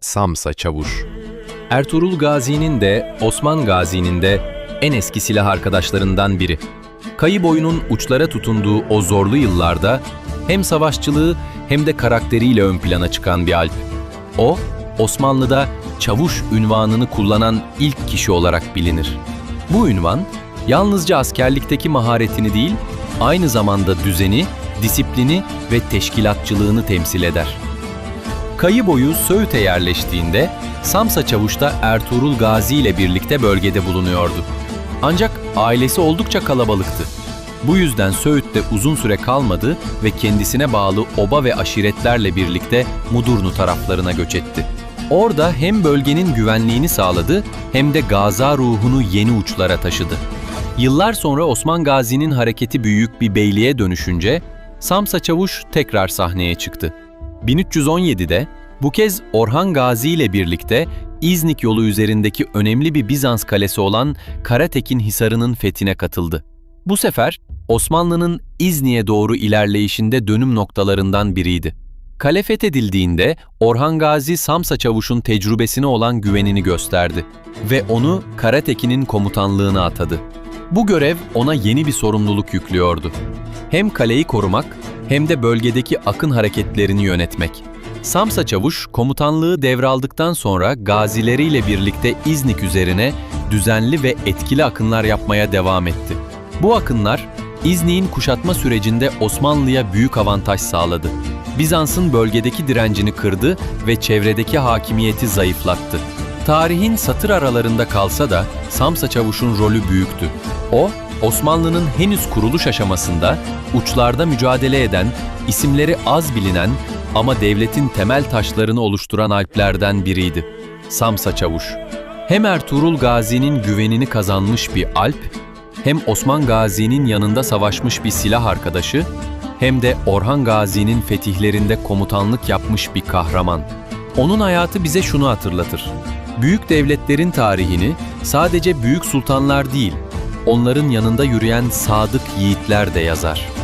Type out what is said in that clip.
Samsa Çavuş Ertuğrul Gazi'nin de Osman Gazi'nin de en eski silah arkadaşlarından biri. Kayı boyunun uçlara tutunduğu o zorlu yıllarda hem savaşçılığı hem de karakteriyle ön plana çıkan bir alp. O, Osmanlı'da çavuş ünvanını kullanan ilk kişi olarak bilinir. Bu ünvan, yalnızca askerlikteki maharetini değil, aynı zamanda düzeni, disiplini ve teşkilatçılığını temsil eder. Kayı boyu Söğüt'e yerleştiğinde Samsa Çavuş da Ertuğrul Gazi ile birlikte bölgede bulunuyordu. Ancak ailesi oldukça kalabalıktı. Bu yüzden Söğüt'te uzun süre kalmadı ve kendisine bağlı oba ve aşiretlerle birlikte Mudurnu taraflarına göç etti. Orada hem bölgenin güvenliğini sağladı hem de Gaza ruhunu yeni uçlara taşıdı. Yıllar sonra Osman Gazi'nin hareketi büyük bir beyliğe dönüşünce Samsa Çavuş tekrar sahneye çıktı. 1317'de bu kez Orhan Gazi ile birlikte İznik yolu üzerindeki önemli bir Bizans kalesi olan Karatekin Hisarı'nın fethine katıldı. Bu sefer Osmanlı'nın İznik'e doğru ilerleyişinde dönüm noktalarından biriydi. Kale fethedildiğinde Orhan Gazi Samsa Çavuş'un tecrübesine olan güvenini gösterdi ve onu Karatekin'in komutanlığına atadı. Bu görev ona yeni bir sorumluluk yüklüyordu. Hem kaleyi korumak hem de bölgedeki akın hareketlerini yönetmek. Samsa Çavuş komutanlığı devraldıktan sonra gazileriyle birlikte İznik üzerine düzenli ve etkili akınlar yapmaya devam etti. Bu akınlar İznik'in kuşatma sürecinde Osmanlı'ya büyük avantaj sağladı. Bizans'ın bölgedeki direncini kırdı ve çevredeki hakimiyeti zayıflattı. Tarihin satır aralarında kalsa da Samsa Çavuş'un rolü büyüktü. O, Osmanlı'nın henüz kuruluş aşamasında uçlarda mücadele eden, isimleri az bilinen ama devletin temel taşlarını oluşturan alplerden biriydi. Samsa Çavuş. Hem Ertuğrul Gazi'nin güvenini kazanmış bir alp, hem Osman Gazi'nin yanında savaşmış bir silah arkadaşı, hem de Orhan Gazi'nin fetihlerinde komutanlık yapmış bir kahraman. Onun hayatı bize şunu hatırlatır. Büyük devletlerin tarihini sadece büyük sultanlar değil, onların yanında yürüyen sadık yiğitler de yazar.